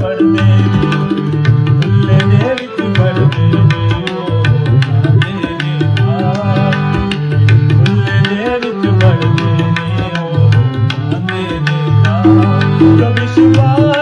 ਪੜਦੇ ਖੁੱਲੇ ਦੇ ਵਿੱਚ ਪੜਦੇ ਕਵਿਸ਼ਵਾ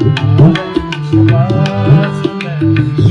Thank you.